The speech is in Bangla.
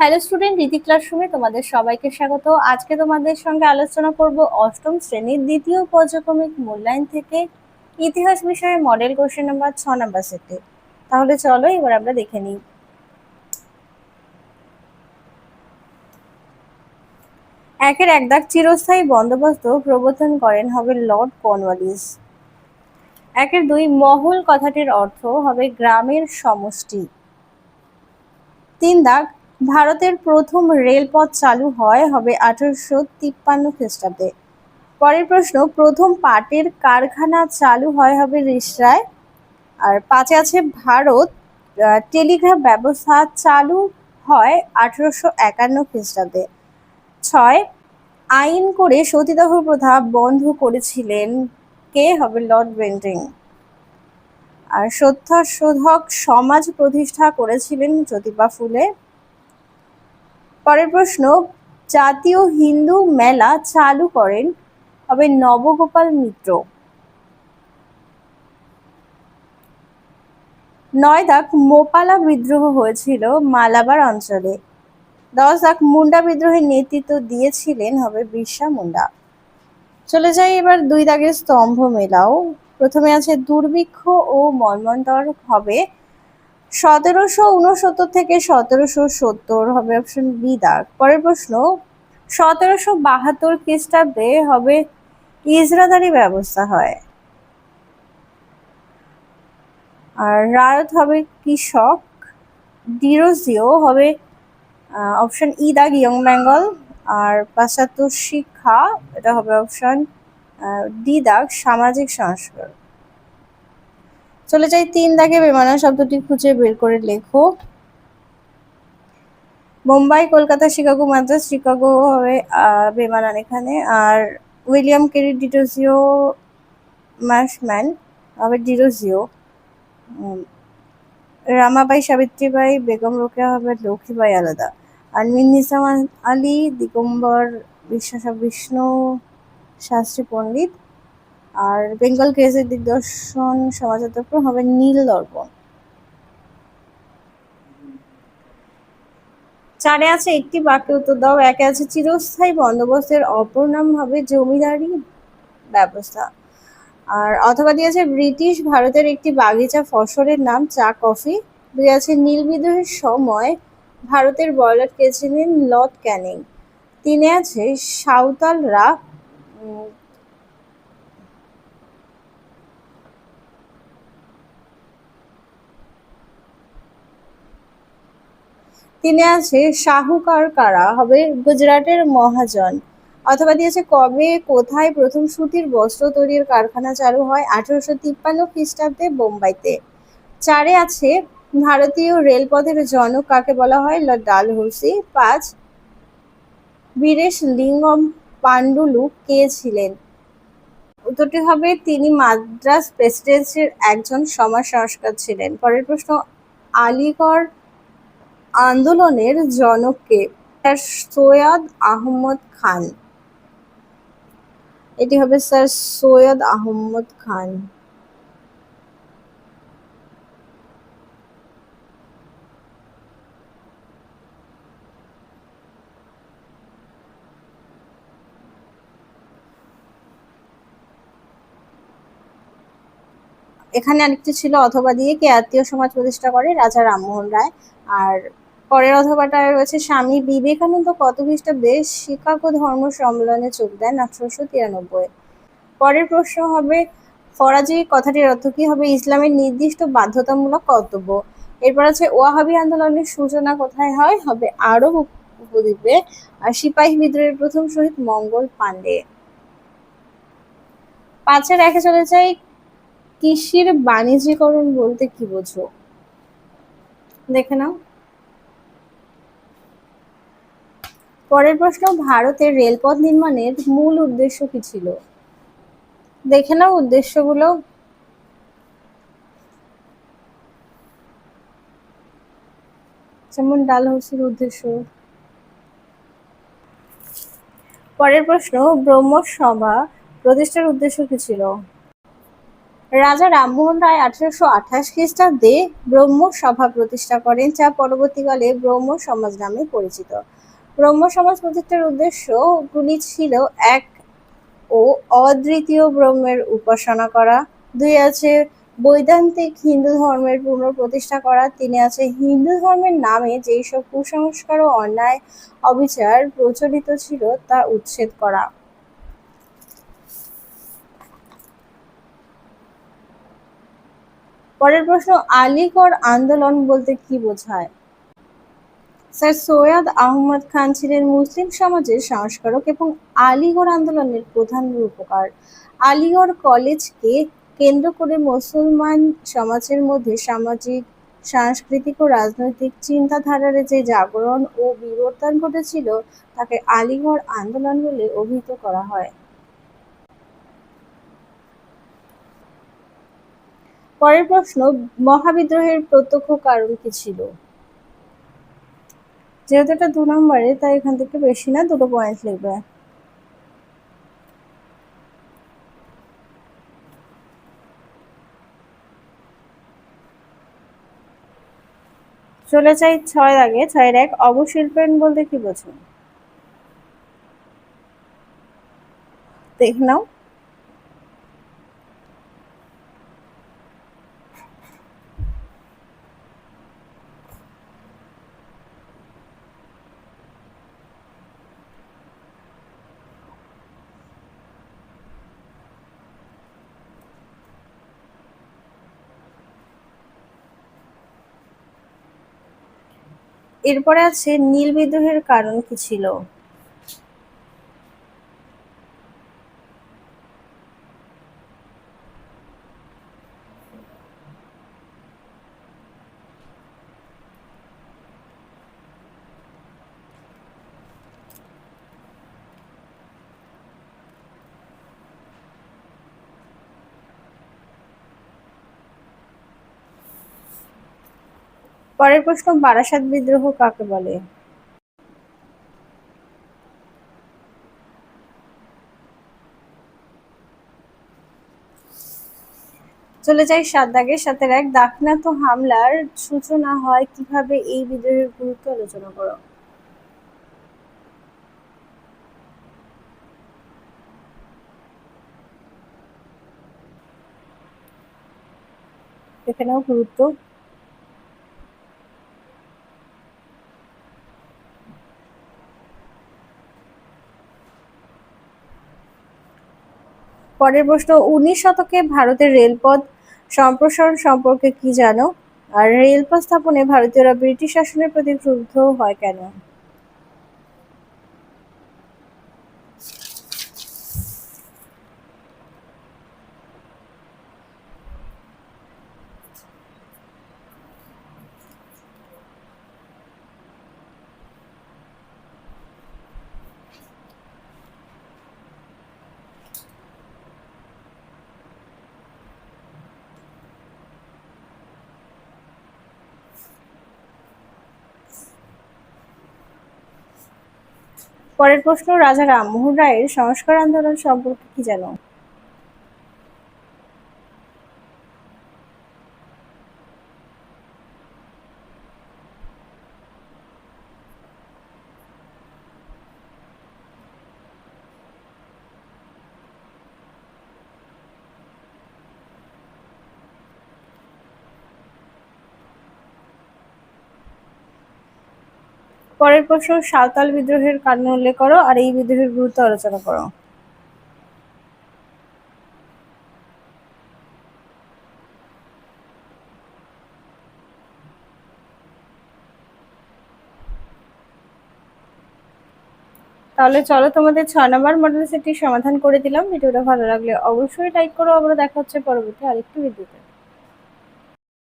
হ্যালো স্টুডেন্ট রীতি ক্লাসরুমে তোমাদের সবাইকে স্বাগত। আজকে তোমাদের সঙ্গে আলোচনা করব অষ্টম শ্রেণির দ্বিতীয় পর্যক্রমিক মূল্যায়ন থেকে ইতিহাস বিষয়ে মডেল কোশ্চেন নাম্বার ছ নাম্বার সেটে তাহলে চলো এবার আমরা দেখে নিই। একের এক দাগ চিরস্থায়ী বন্দোবস্ত প্রবর্তন করেন হবে লর্ড কর্নওয়ালিস একের দুই মহল কথাটির অর্থ হবে গ্রামের সমষ্টি। তিন দাগ ভারতের প্রথম রেলপথ চালু হয় হবে আঠারোশো তিপ্পান্ন খ্রিস্টাব্দে। পরের প্রশ্ন, প্রথম পাটের কারখানা চালু হয় হবে রিসরায়। আর পাঁচে আছে ভারত টেলিগ্রাফ ব্যবস্থা চালু হয় আঠারোশো একান্ন খ্রিস্টাব্দে। ছয়, আইন করে সতীদাহ প্রথা বন্ধ করেছিলেন কে হবে লর্ড বেন্টিং? আর সত্যাশোধক সমাজ প্রতিষ্ঠা করেছিলেন জ্যোতিবা ফুলে। পরের প্রশ্ন, জাতীয় হিন্দু মেলা চালু করেন হবে নবগোপাল মিত্র। নয় দাগ মোপালা বিদ্রোহ হয়েছিল মালাবার অঞ্চলে। দশ দাগ মুন্ডা বিদ্রোহের নেতৃত্ব দিয়েছিলেন হবে বিরসা মুন্ডা। চলে যাই এবার দুই দাগের স্তম্ভ মেলাও। প্রথমে আছে দুর্ভিক্ষ ও মন্বন্তর হবে সতেরোশো উনসত্তর থেকে সতেরোশো সত্তর হবে অপশন বি দাগ। পরের প্রশ্ন, সতেরোশো বাহাত্তর খ্রিস্টাব্দে হবে ইজরাদারি ব্যবস্থা হয়। আর রায়ত হবে কৃষক, ডিরোজিও হবে অপশন ই দাগ, ইয়ং বেঙ্গল। আর পাশ্চাত্য শিক্ষা, এটা হবে অপশন ডি দাগ, সামাজিক সংস্কার চলে যাই তিন দাগে বেমানা শব্দটি খুঁজে বের করে লেখো। মুম্বাই, কলকাতা, শিকাগো, মাদ্রাস, শিকাগো হবে বেমানান এখানে। আর উইলিয়াম কেরি ডিটোজিও ম্যাশম্যান হবে ডিরোজিও রামাবাই, সাবিত্রীবাই, বেগম রোকেয়া হবে লক্ষ্মীবাই আলাদা। আর নিসাম আলী দিগম্বর বিশ্বাস বিষ্ণু, শাস্ত্রী পণ্ডিত। আর বেঙ্গল কেসের দিগদর্শন সমাজতর্পণ হবে নীল দর্পণ। চারে আছে একটি বাক্য উত্তর দাও, একে আছে চিরস্থায়ী বন্দোবস্তের অপর নাম হবে জমিদারি ব্যবস্থা। আর অথবা দিয়েছে ব্রিটিশ ভারতের একটি বাগিচা ফসলের নাম চা কফি। দুই আছে নীল বিদ্রোহের সময় ভারতের বয়লার কে ছিলেন লর্ড ক্যানিং। তিনে আছে সাঁওতালরা তিনি আছে শাহুকার কারা? হবে গুজরাটের মহাজন। অথবা দিয়েছে কবে, কোথায় প্রথম সুতির বস্ত্র তৈরির কারখানা চালু হয়? আঠারোশো তিপ্পান্ন খ্রিস্টাব্দে বোম্বাইতে। চারে আছে ভারতীয় রেলপথের জনক কাকে বলা হয়? লর্ড ডালহৌসি পাঁচ, বীরেশ লিঙ্গম পাণ্ডুলু কে ছিলেন? উত্তরটি হবে তিনি মাদ্রাস প্রেসিডেন্সির একজন সমাজ সংস্কার ছিলেন। পরের প্রশ্ন, আলিগড় আন্দোলনের জনককে সৈয়দ আহমদ খান। এটি হবে স্যার সৈয়দ আহমদ খান। এখানে আরেকটি ছিল অথবা দিয়ে কে আত্মীয় সমাজ প্রতিষ্ঠা করে, রাজা রামমোহন রায়। আর পরের অথবাটায় রয়েছে স্বামী বিবেকানন্দ কত খ্রিস্টাব্দে শিকাগো ধর্ম সম্মেলনে যোগ দেন আঠারোশো তিরানব্বই পরের প্রশ্ন হবে, ফরাজি কথাটির অর্থ কি হবে? ইসলামের নির্দিষ্ট বাধ্যতামূলক কর্তব্য। এরপর আছে, ওয়াহাবি আন্দোলনের সূচনা কোথায় হয়? হবে আরব উপদ্বীপে। আর সিপাহী বিদ্রোহের প্রথম শহীদ মঙ্গল পাণ্ডে। পাঁচের একে চলে যাই, কৃষির বাণিজ্যিকরণ বলতে কি বোঝো? দেখে নাও। পরের প্রশ্ন, ভারতের রেলপথ নির্মাণের মূল উদ্দেশ্য কি ছিল? দেখে নাও উদ্দেশ্যগুলো। যেমন ডালহৌসির উদ্দেশ্য। পরের প্রশ্ন, ব্রহ্মসভা প্রতিষ্ঠার উদ্দেশ্য কি ছিল? রাজা রামমোহন রায় আঠারোশো আঠাশ খ্রিস্টাব্দে ব্রহ্ম সভা প্রতিষ্ঠা করেন, যা পরবর্তীকালে ব্রহ্ম সমাজ নামে পরিচিত। ব্রহ্ম সমাজ প্রতিষ্ঠার উদ্দেশ্যগুলি ছিল এক ও অদ্বিতীয় ব্রহ্মের উপাসনা করা। দুই আছে বৈদান্তিক হিন্দু ধর্মের পুনঃপ্রতিষ্ঠা করা। তিনি আছে হিন্দু ধর্মের নামে যেই সব কুসংস্কার ও অন্যায় অবিচার প্রচলিত ছিল তা উচ্ছেদ করা। পরের প্রশ্ন, আলিগড় আন্দোলন বলতে কি বোঝায়? স্যার সৈয়দ আহমদ খান ছিলেন মুসলিম সমাজের সংস্কারক এবং আলিগড় আন্দোলনের প্রধান রূপকার। আলিগড় কলেজকে কেন্দ্র করে মুসলমান সমাজের মধ্যে সামাজিক, সাংস্কৃতিক ও রাজনৈতিক চিন্তাধারার যে জাগরণ ও বিবর্তন ঘটেছিল, তাকে আলিগড় আন্দোলন বলে অভিহিত করা হয়। পরের প্রশ্ন, মহাবিদ্রোহের প্রত্যক্ষ কারণ কি ছিল? যেহেতু এটা দু নম্বরে তাই এখান থেকে বেশি না, দুটো পয়েন্ট লিখবে। চলে চাই ছয় আগে, ছয়ের এক অবশিল্পায়ন বলতে কি বোঝো দেখ নাও। এরপরে আছে নীল বিদ্রোহের কারণ কি ছিল? পরের প্রশ্ন, বারাসাত বিদ্রোহ কাকে বলে? চলে যাই সাত দাগের সাথে এক। দাক্ষিণাত্য হামলার সূচনা হয় কীভাবে? এই বিদ্রোহের গুরুত্ব আলোচনা করো। এখানেও গুরুত্ব। পরের প্রশ্ন, উনিশ শতকে ভারতের রেলপথ সম্প্রসারণ সম্পর্কে কি জানো? আর রেলপথ স্থাপনে ভারতীয়রা ব্রিটিশ শাসনের প্রতি ক্রুদ্ধ হয় কেন? পরের প্রশ্ন রাজা রামমোহন রায়ের সংস্কার আন্দোলন সম্পর্কে কি জানো? পরের প্রশ্ন সাঁওতাল বিদ্রোহের কারণ উল্লেখ করো আর এই বিদ্রোহের গুরুত্ব আলোচনা করো। তাহলে চলো তোমাদের ছয় নম্বর মডেল সেটটি সমাধান করে দিলাম। ভিডিওটা ভালো লাগলে অবশ্যই লাইক করো। আবার দেখা হচ্ছে পরবর্তী আরেকটি ভিডিওতে